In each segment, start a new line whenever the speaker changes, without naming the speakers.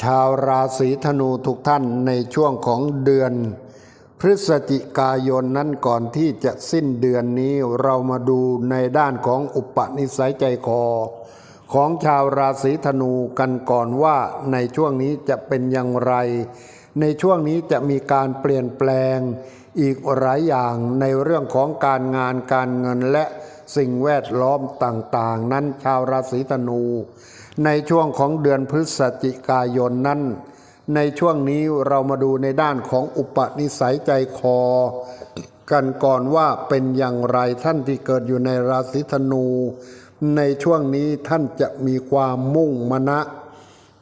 ชาวราศีธนูทุกท่านในช่วงของเดือน พฤศจิกายนนั้นก่อนที่จะสิ้นเดือนนี้เรามาดูในด้านของอุปนิสัยใจคอ ของชาวราศีธนูกันก่อนว่าในช่วงนี้จะเป็นอย่างไร ในช่วงนี้จะมีการเปลี่ยนแปลงอีกหลายอย่างในเรื่องของการงานการเงินและสิ่งแวดล้อมต่างๆ นั้นชาวราศีธนู ในช่วงของเดือนพฤศจิกายนนั้น ในช่วงนี้เรามาดูในด้านของอุปนิสัยใจคอ กันก่อนว่าเป็นอย่างไรท่านที่เกิดอยู่ในราศีธนู ในช่วงนี้ท่านจะมีความมุ่งมนะ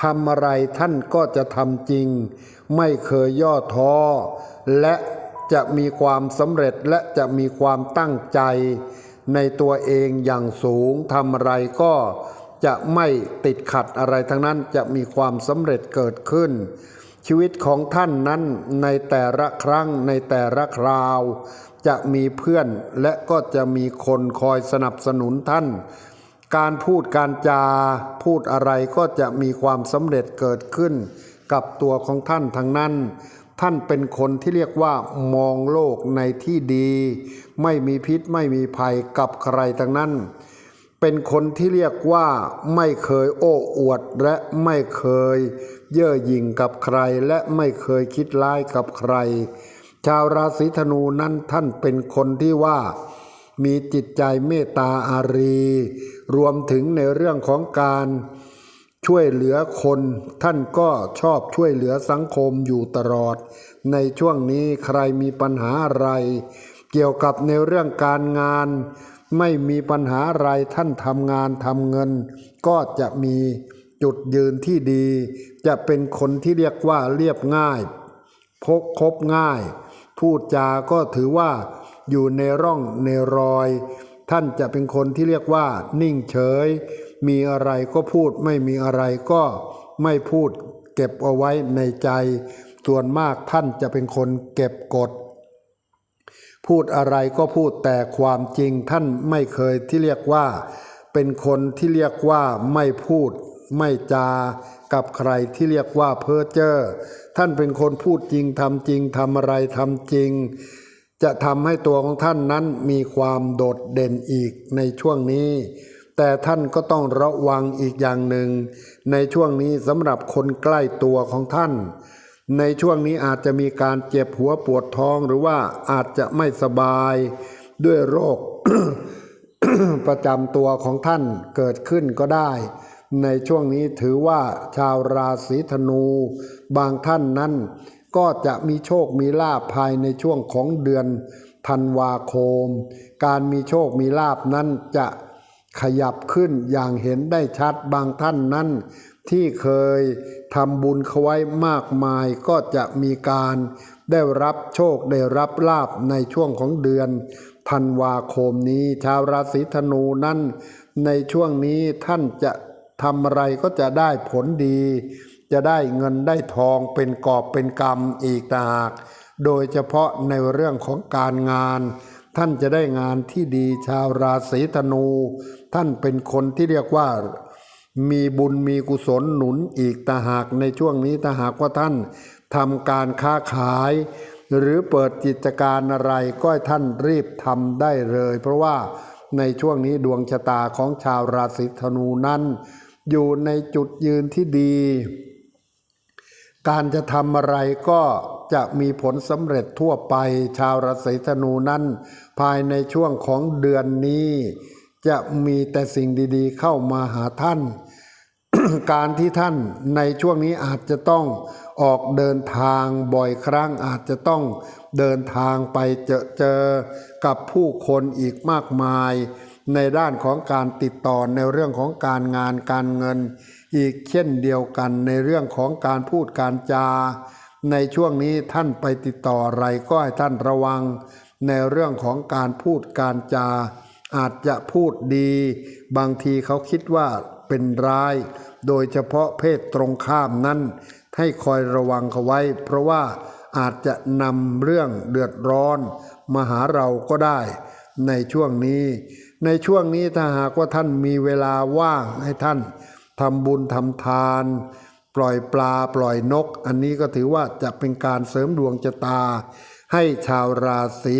ทำอะไรท่านก็จะทำจริง ไม่เคยย่อท้อ และจะมีความสำเร็จและจะมีความตั้งใจ ในตัวเองอย่างสูงทำอะไรก็ จะไม่ติดขัดอะไรทั้งนั้นจะมีความสำเร็จเกิดขึ้น ชีวิตของท่านนั้นในแต่ละครั้งในแต่ละคราว จะมีเพื่อนและก็จะมีคนคอยสนับสนุนท่าน การพูดการจาพูดอะไรก็จะมีความสำเร็จเกิดขึ้น กับตัวของท่านทั้งนั้น ท่านเป็นคนที่เรียกว่ามองโลกในที่ดี ไม่มีพิษไม่มีภัยกับใครทั้งนั้น เป็นคนที่เรียกว่าไม่เคยโอ้อวดและไม่เคยเย่อหยิ่งกับใครและไม่เคยคิดร้ายกับใคร ชาวราศีธนูนั้นท่านเป็นคนที่ว่า มีจิตใจเมตตาอารี รวมถึงในเรื่องของการช่วยเหลือคน ท่านก็ชอบช่วยเหลือสังคมอยู่ตลอด ในช่วงนี้ใครมีปัญหาอะไร เกี่ยวกับในเรื่องการงาน ไม่มีปัญหาอะไรท่านทำงานทำเงิน ก็จะมีจุดยืนที่ดี จะเป็นคนที่เรียกว่าเรียบง่าย พกคบง่าย พูดจาก็ถือว่าอยู่ในร่องในรอย ท่านจะเป็นคนที่เรียกว่า นิ่งเฉย มีอะไรก็พูดไม่มีอะไรก็ไม่พูดเก็บเอาไว้ในใจ ส่วนมากท่านจะเป็นคนเก็บกด พูดอะไรก็พูดแต่ความจริงท่านไม่เคยที่เรียกว่า เป็นคนที่เรียกว่าไม่พูด ไม่จา กับใครที่เรียกว่าเพ้อเจ้อท่านเป็นคนพูดจริงทำจริงทำอะไรทำจริง จะทำให้ตัวของท่านนั้นมีความโดดเด่นอีกในช่วงนี้ แต่ท่านก็ต้องระวังอีกอย่างหนึ่ง ในช่วงนี้สำหรับคนใกล้ตัวของท่าน ในช่วงนี้อาจจะมีการเจ็บหัวปวดท้องหรือว่าอาจจะไม่สบายด้วยโรคประจำตัวของท่านเกิดขึ้นก็ได้ ในช่วงนี้ถือว่าชาวราศีธนู บางท่านนั้น ก็จะมีโชคมีลาภภายในช่วงของเดือนธันวาคม การมีโชคมีลาภนั้นจะขยับขึ้นอย่างเห็นได้ชัดบางท่านนั้น ที่เคยทำบุญเขาไว้มากมายก็จะมีการได้รับโชคได้รับลาภในช่วงของเดือนธันวาคมนี้ ชาวราศีธนูนั้นในช่วงนี้ท่านจะทำอะไรก็จะได้ผลดี จะได้เงินได้ทองเป็นกอบเป็นกำอีกต่างหาก โดยเฉพาะในเรื่องของการงาน ท่านจะได้งานที่ดีชาวราศีธนู ท่านเป็นคนที่เรียกว่า มีบุญมีกุศลหนุนอีกต่าหากในช่วงนี้ถ้าหากว่าท่านทำการค้าขาย หรือเปิดกิจการอะไรก็ท่านรีบทำได้เลย เพราะว่าในช่วงนี้ดวงชะตาของชาวราศีธนูนั้น อยู่ในจุดยืนที่ดี การจะทำอะไรก็จะมีผลสำเร็จทั่วไป ชาวราศีธนูนั้น ภายในช่วงของเดือนนี้ จะมีแต่สิ่งดีๆ เข้ามาหาท่าน การที่ท่านในช่วงนี้อาจจะต้องออกเดินทางบ่อยครั้งอาจจะต้องเดินทางไปเจอเจอกับผู้คนอีกมากมาย ในด้านของการติดต่อในเรื่องของการงานการเงิน อีกเช่นเดียวกันในเรื่องของการพูดการจา ในช่วงนี้ท่านไปติดต่ออะไรก็ให้ท่านระวัง ในเรื่องของการพูดการจา อาจจะพูดดี บางทีเขาคิดว่าเป็นร้าย โดยเฉพาะเพศตรงข้ามนั้น ให้คอยระวังเขาไว้ เพราะว่าอาจจะนำเรื่องเดือดร้อน มาหาเราก็ได้ ในช่วงนี้ ในช่วงนี้ถ้าหากว่าท่านมีเวลาว่างให้ท่านทำบุญทำทาน ปล่อยปลาปล่อยนก อันนี้ก็ถือว่าจะเป็นการเสริมดวงชะตา ให้ชาวราศี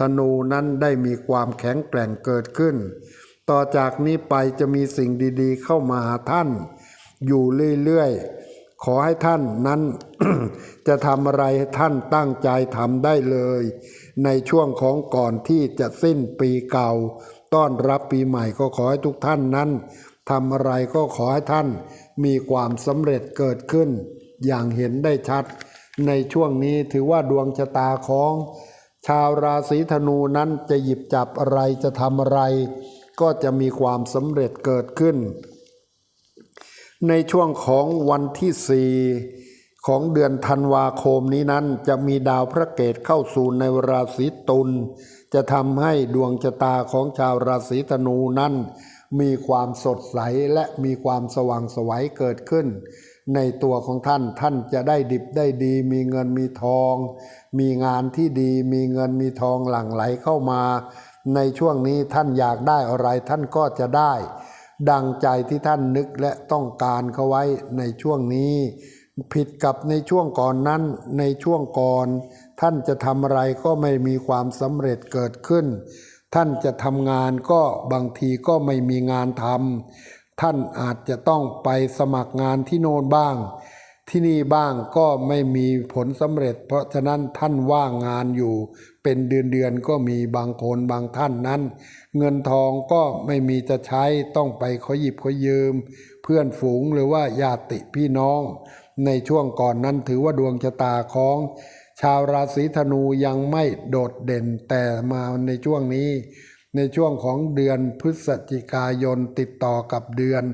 ธนูนั้นได้มีความแข็งแกร่งเกิดขึ้น ต่อจากนี้ไปจะมีสิ่งดีๆ เข้ามาหาท่าน อยู่เรื่อยๆ ขอให้ท่านนั้น จะทำอะไรให้ท่านตั้งใจทำได้เลย ในช่วงของก่อนที่จะสิ้นปีเก่า ต้อนรับปีใหม่ก็ขอให้ทุกท่านนั้นทำอะไรก็ขอให้ท่านมีความสำเร็จเกิดขึ้น อย่างเห็นได้ชัด ในช่วงนี้ถือว่าดวงชะตาของ ชาวราศีธนูนั้นจะหยิบจับอะไรจะทำอะไร ก็จะมีความสำเร็จเกิดขึ้น ในช่วงของวันที่สี่ของเดือนธันวาคมนี้นั้นจะมีดาวพระเกตเข้าสู่ในราศีตุลจะทำให้ดวงชะตาของชาวราศีธนูนั้น มีความสดใสและมีความสว่างไสวัยเกิดขึ้น ในตัวของท่านท่านจะได้ดิบได้ดี มีเงินมีทอง มีงานที่ดี มีเงินมีทองหลั่งไหลเข้ามา ในช่วงนี้ท่านอยากได้อะไรท่านก็จะได้ ดังใจที่ท่านนึกและต้องการเขาไว้ในช่วงนี้ ผิดกับในช่วงก่อนนั้นในช่วงก่อน ท่านจะทำอะไรก็ไม่มีความสำเร็จเกิดขึ้น ท่านจะทำงานก็บางทีก็ไม่มีงานทำ ท่านอาจจะต้องไปสมัครงานที่โน่นบ้าง ที่นี่บ้างก็ไม่มีผลสำเร็จ เพราะฉะนั้นท่านว่างงานอยู่ เป็นเดือนเดือนๆก็มีบางคนบางท่านนั้น เงินทองก็ไม่มีจะใช้ต้องไปขอหยิบขอยืม เพื่อนฝูงหรือว่าญาติพี่น้อง ในช่วงก่อนนั้นถือว่าดวงชะตาของชาวราศีธนูยังไม่โดดเด่นแต่มาในช่วงนี้ ในช่วงของเดือนพฤศจิกายนติดต่อกับเดือน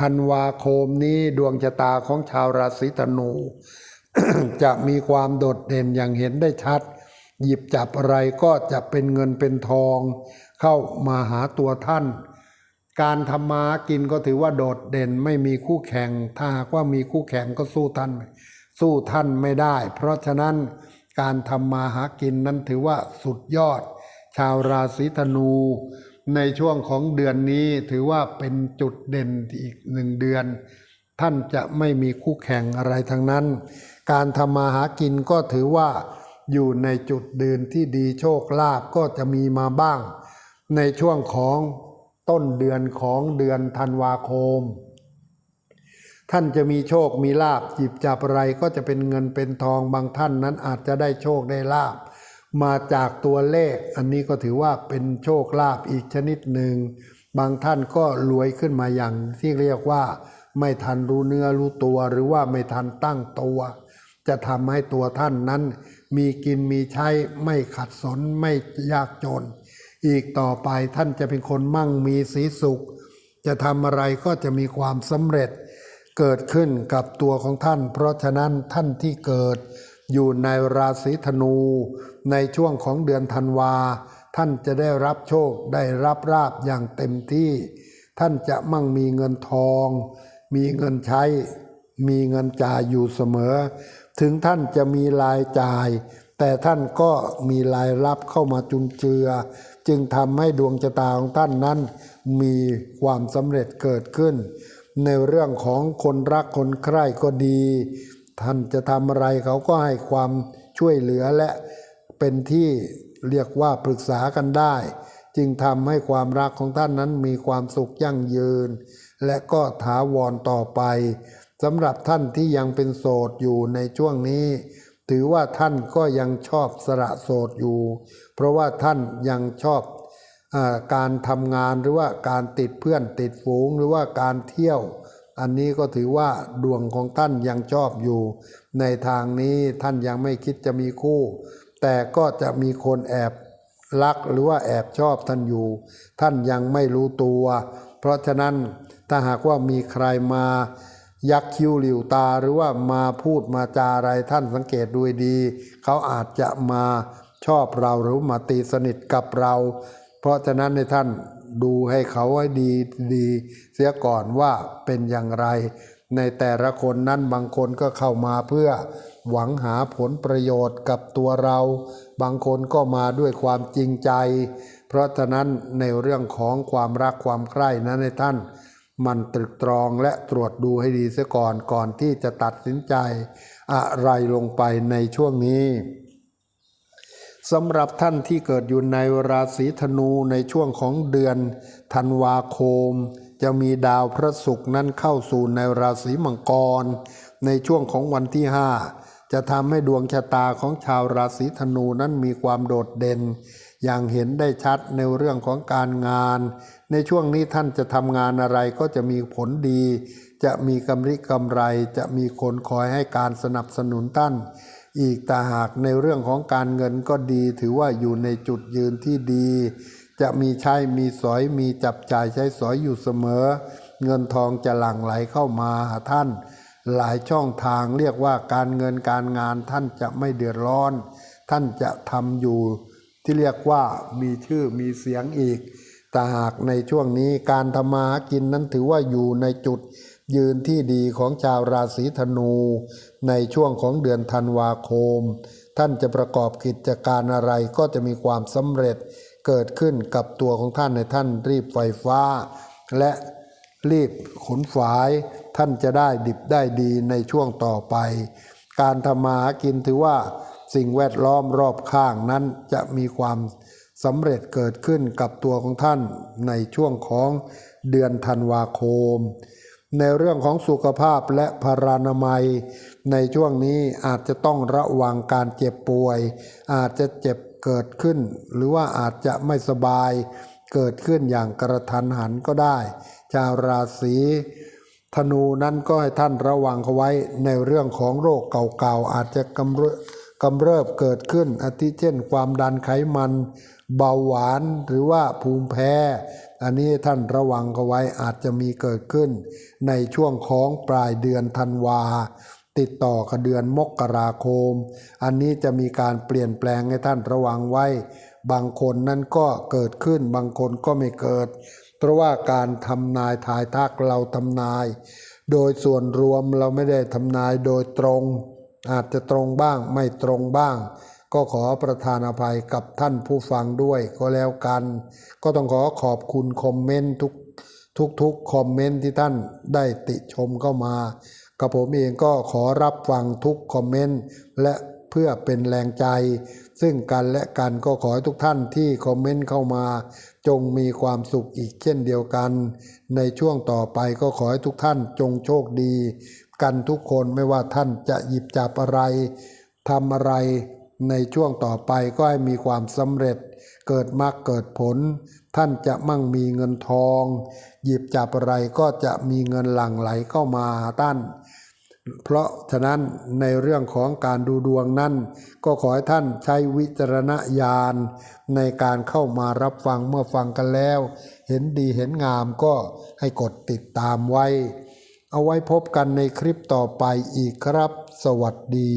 ธันวาคมนี้ดวงชะตาของชาวราศีธนู จะมีความโดดเด่นอย่างเห็นได้ชัด หยิบจับอะไรก็จะเป็นเงินเป็นทอง เข้ามาหาตัวท่าน การทำมาหากินก็ถือว่าโดดเด่นไม่มีคู่แข่ง ถ้าหากว่ามีคู่แข่งก็สู้ท่าน สู้ท่านไม่ได้ เพราะฉะนั้นการทำมาหากินนั้นถือว่าสุดยอด ชาวราศีธนู ในช่วงของเดือนนี้ถือว่าเป็นจุดเด่นอีกหนึ่งเดือน ท่านจะไม่มีคู่แข่งอะไรทั้งนั้น การทำมาหากินก็ถือว่าอยู่ในจุดเดินที่ดีโชคลาภก็จะมีมาบ้าง ในช่วงของต้นเดือนของเดือนธันวาคม ท่านจะมีโชคมีลาบหยิบจับอะไรก็จะเป็นเงินเป็นทองบางท่านนั้นอาจจะได้โชคได้ลาบ มาจากตัวเลข อันนี้ก็ถือว่าเป็นโชคลาภอีกชนิดหนึ่ง บางท่านก็รวยขึ้นมาอย่างที่เรียกว่า ไม่ทันรู้เนื้อรู้ตัวหรือว่าไม่ทันตั้งตัว จะทำให้ตัวท่านนั้น มีกินมีใช้ไม่ขัดสนไม่ยากจน อีกต่อไปท่านจะเป็นคนมั่งมีสีสุข จะทำอะไรก็จะมีความสำเร็จ เกิดขึ้นกับตัวของท่าน เพราะฉะนั้นท่านที่เกิด อยู่ในราศีธนู ในช่วงของเดือนธันวา ท่านจะได้รับโชคได้รับราบอย่างเต็มที่ ท่านจะมั่งมีเงินทอง มีเงินใช้ มีเงินจ่ายอยู่เสมอ ถึงท่านจะมีรายจ่าย แต่ท่านก็มีรายรับเข้ามาจุนเจือ จึงทำให้ดวงชะตาของท่านนั้น มีความสำเร็จเกิดขึ้น ในเรื่องของคนรักคนใคร่ก็ดี ท่านจะทำอะไรเขาก็ให้ความช่วยเหลือและเป็นที่เรียกว่าปรึกษากันได้ จึงทำให้ความรักของท่านนั้นมีความสุขยั่งยืน และก็ถาวรต่อไปสำหรับท่านที่ยังเป็นโสดอยู่ในช่วงนี้ ถือว่าท่านก็ยังชอบสละโสดอยู่ เพราะว่าท่านยังชอบอการทำงานหรือว่าการติดเพื่อนติดฝูงหรือว่าการเที่ยว อันนี้ก็ถือว่าดวงของท่านยังชอบอยู่ ในทางนี้ท่านยังไม่คิดจะมีคู่ แต่ก็จะมีคนแอบรักหรือว่าแอบชอบท่านอยู่ ท่านยังไม่รู้ตัว เพราะฉะนั้นถ้าหากว่ามีใครมายักคิ้วหลิวตาหรือว่ามาพูดมาจาอะไรท่านสังเกตดูดี เขาอาจจะมาชอบเราหรือมาตีสนิทกับเรา เพราะฉะนั้นในท่าน ดูให้เขาให้ดีดีเสียก่อนว่าเป็นอย่างไร ในแต่ละคนนั้นบางคนก็เข้ามาเพื่อหวังหาผลประโยชน์กับตัวเรา บางคนก็มาด้วยความจริงใจ เพราะฉะนั้นในเรื่องของความรักความใคร่นั้นในท่าน มันตรึกตรองและตรวจดูให้ดีเสียก่อนก่อนที่จะตัดสินใจ อะไรลงไปในช่วงนี้ สำหรับท่านที่เกิดอยู่ในราศีธนูในช่วงของเดือนธันวาคม จะมีดาวพระศุกร์นั้นเข้าสู่ในราศีมังกร ในช่วงของวันที่ 5 จะทำให้ดวงชะตาของชาวราศีธนูนั้นมีความโดดเด่น อย่างเห็นได้ชัดในเรื่องของการงาน ในช่วงนี้ท่านจะทำงานอะไรก็จะมีผลดี จะมีกำไรกำไร จะมีคนคอยให้การสนับสนุนท่าน อีกแต่หากในเรื่องของการเงินก็ดีถือว่าอยู่ในจุดยืนที่ดี จะมีใช้มีสอยมีจับจ่ายใช้สอยอยู่เสมอ เงินทองจะหลั่งไหลเข้ามาหาท่าน หลายช่องทางเรียกว่าการเงินการงานท่านจะไม่เดือดร้อน ท่านจะทำอยู่ ที่เรียกว่ามีชื่อมีเสียงอีกแต่หากในช่วงนี้การทำมาหากินนั้นถือว่าอยู่ในจุด ยืนที่ดีของชาวราศีธนู ในช่วงของเดือนธันวาคม ท่านจะประกอบกิจการอะไรก็จะมีความสำเร็จเกิดขึ้นกับตัวของท่านในท่านรีบไฟฟ้า และรีบขนฝาย ท่านจะได้ดิบได้ดีในช่วงต่อไป การทำมาหากินถือว่าสิ่งแวดล้อมรอบข้างนั้นจะมีความสำเร็จเกิดขึ้นกับตัวของท่านในช่วงของเดือนธันวาคม ในเรื่องของสุขภาพและพารานามัย ในช่วงนี้อาจจะต้องระวังการเจ็บป่วย อาจจะเจ็บเกิดขึ้น หรือว่าอาจจะไม่สบายเกิดขึ้นอย่างกระทันหันก็ได้ ชาวราศีธนูนั้นก็ให้ท่านระวังเขาไว้ในเรื่องของโรคเก่าๆอาจจะกำเริบ กำเริบเกิดขึ้นอาทิเช่น ความดันไขมัน เบาหวานหรือว่าภูมิแพ้ อันนี้ท่านระวังเขาไว้อาจจะมีเกิดขึ้น ในช่วงของปลายเดือนธันวา ติดต่อกับเดือนมกราคม อันนี้จะมีการเปลี่ยนแปลงให้ท่านระวังไว้ บางคนนั้นก็เกิดขึ้นบางคนก็ไม่เกิด เพราะว่าการทำนายทายทักเราทำนาย โดยส่วนรวมเราไม่ได้ทำนายโดยตรง อาจจะตรงบ้างไม่ตรงบ้าง ก็ขอประทานอภัยกับท่านผู้ฟังด้วยก็แล้วกัน ก็ต้องขอขอบคุณคอมเมนต์ทุกทุกๆคอมเมนต์ที่ท่านได้ติชมเข้ามา กับผมเองก็ขอรับฟังทุกคอมเมนต์และเพื่อเป็นแรงใจ ซึ่งกันและกันก็ขอให้ทุกท่านที่คอมเมนต์เข้ามา จงมีความสุขอีกเช่นเดียวกัน ในช่วงต่อไปก็ขอให้ทุกท่านจงโชคดี กันทุกคนไม่ว่าท่านจะหยิบจับอะไรทำอะไรในช่วงต่อไปก็ให้มีความสำเร็จ เกิดมรรคเกิดผล ท่านจะมั่งมีเงินทอง หยิบจับอะไรก็จะมีเงินหลั่งไหลเข้ามาหาท่านเพราะฉะนั้นในเรื่องของการดูดวงนั้น ก็ขอให้ท่านใช้วิจารณญาณในการเข้ามารับฟังเมื่อฟังกันแล้ว เห็นดีเห็นงามก็ให้กดติดตามไว้ เอาไว้พบกันในคลิปต่อไปอีกครับ สวัสดี